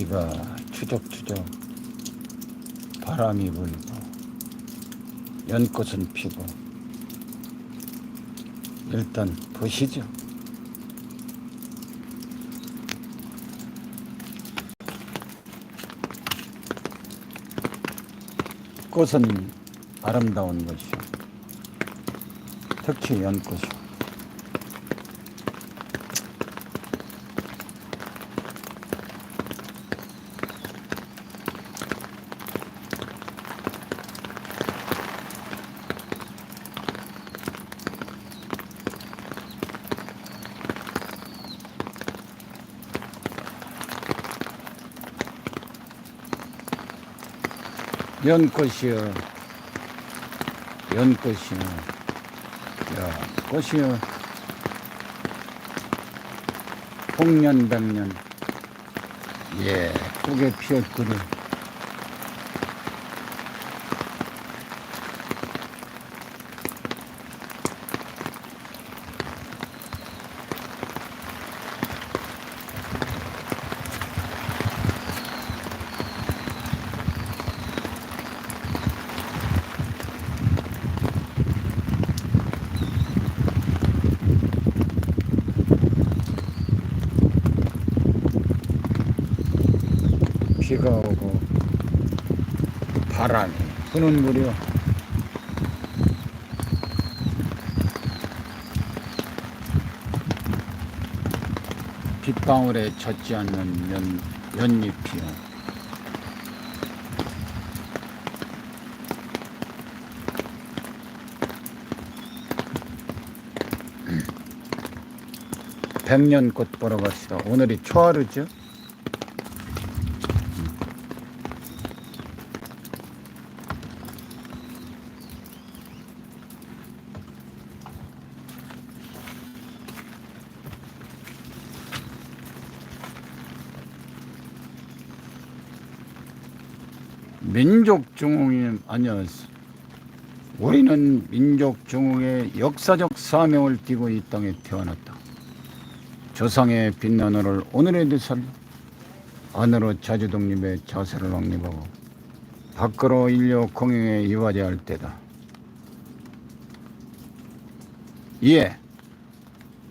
비가 추적추적 바람이 불고 연꽃은 피고 일단 보시죠. 꽃은 아름다운 것이요. 특히 연꽃이요. 연꽃이요. 연꽃이요. 야, 꽃이요. 홍년백년. 예, 크게 피었구려. 비가 오고 바람이 부는 무려 빗방울에 젖지 않는 연, 연잎이요. 백년꽃 보러 갑시다. 오늘이 초하루죠? 민족 중흥이 아니야. 우리는 민족 중흥의 역사적 사명을 띠고 이 땅에 태어났다. 조상의 하늘을 오늘의 대살 안으로 자주독립의 자세를 확립하고 밖으로 인력 공행에 이와야 할 때다. 이에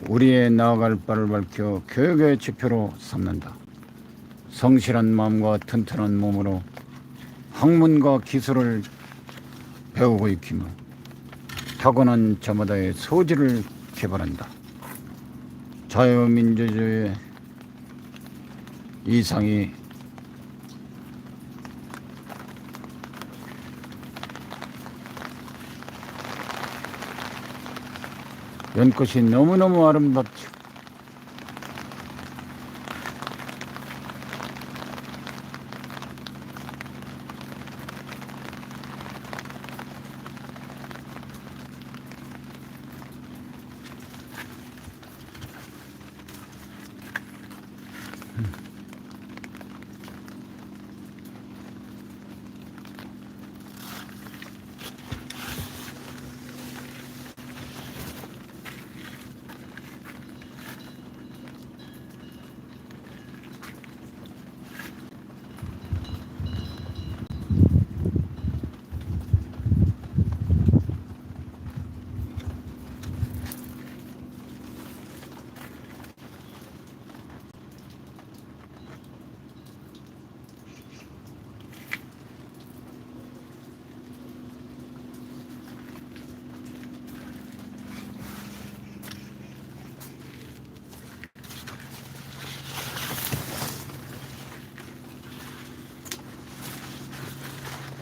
우리의 나아갈 바를 밝혀 교육의 지표로 삼는다. 성실한 마음과 튼튼한 몸으로 학문과 기술을 배우고 익히며 타고난 저마다의 소질을 개발한다. 자유민주주의 이상이 연꽃이 너무너무 아름답죠.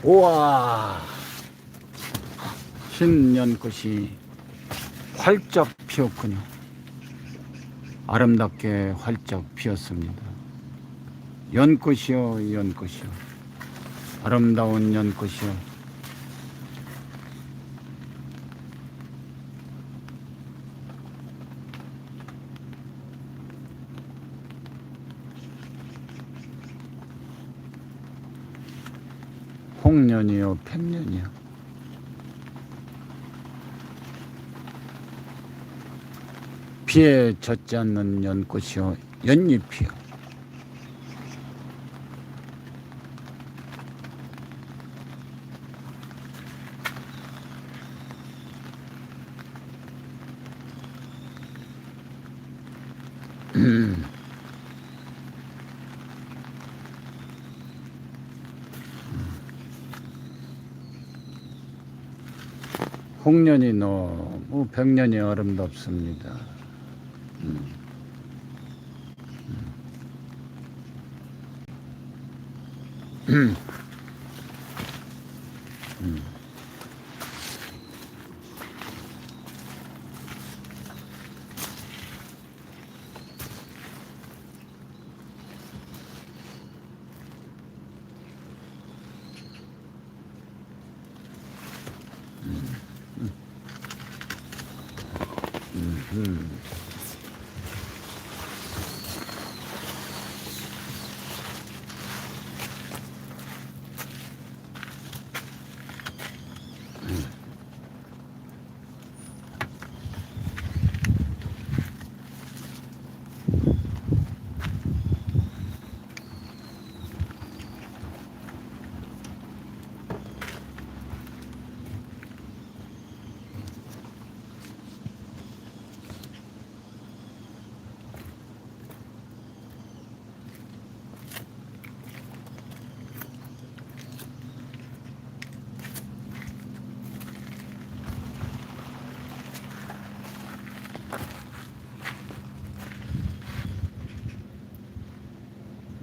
우와. 흰연꽃이 활짝 피었군요. 아름답게 활짝 피었습니다. 연꽃이요 연꽃이요. 아름다운 연꽃이요 홍년이요, 팽년이요. 피에 젖지 않는 연꽃이요, 연잎이요. 음. 홍련이 너무 백년이 아름답습니다. 음. 음. 음. 음.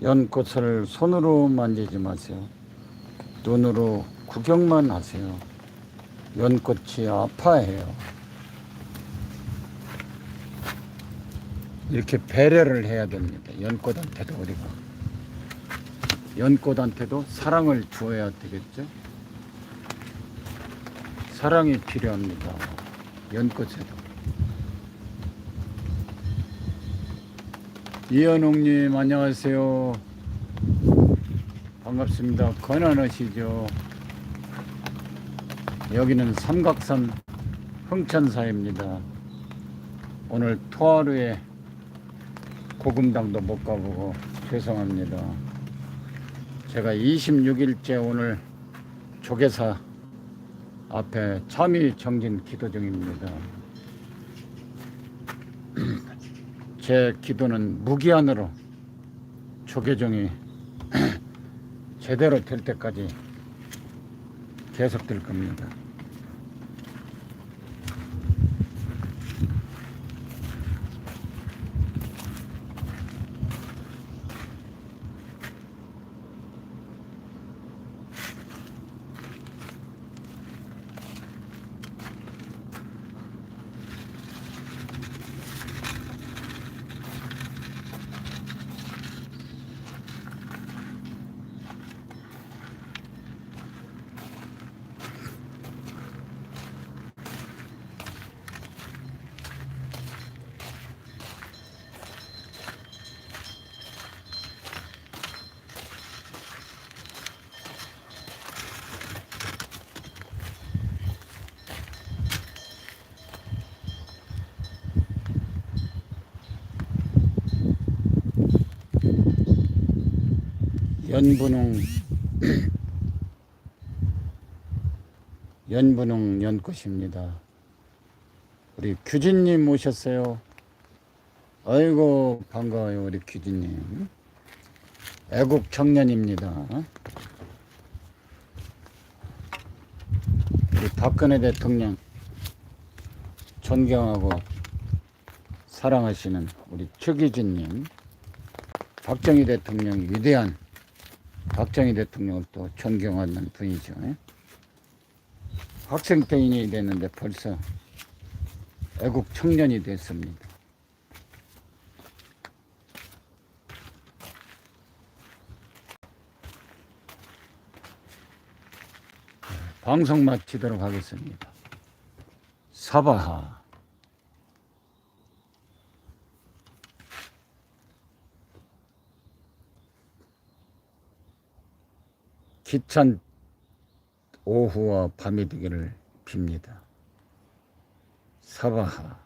연꽃을 손으로 만지지 마세요. 눈으로 구경만 하세요. 연꽃이 아파해요. 이렇게 배려를 해야 됩니다. 연꽃한테도 우리가. 연꽃한테도 사랑을 주어야 되겠죠? 사랑이 필요합니다. 연꽃에도. 이현웅님 안녕하세요. 반갑습니다. 건안하시죠? 여기는 삼각산 흥천사입니다. 오늘 토하루에 고금당도 못 가보고 죄송합니다. 제가 26일째 오늘 조계사 앞에 참이 정진 기도 중입니다. 제 기도는 무기한으로 조계종이 제대로 될 때까지 계속될 겁니다. 연분홍 연분홍 연꽃입니다. 우리 규진님 오셨어요. 아이고 반가워요 우리 규진님. 애국 청년입니다. 우리 박근혜 대통령 존경하고 사랑하시는 우리 최규진님, 박정희 대통령 위대한 박정희 대통령을 또 존경하는 분이죠. 예? 학생 때인이 됐는데 벌써 애국 청년이 됐습니다. 방송 마치도록 하겠습니다. 사바하. 기찬 오후와 밤이 되기를 빕니다. 사바하.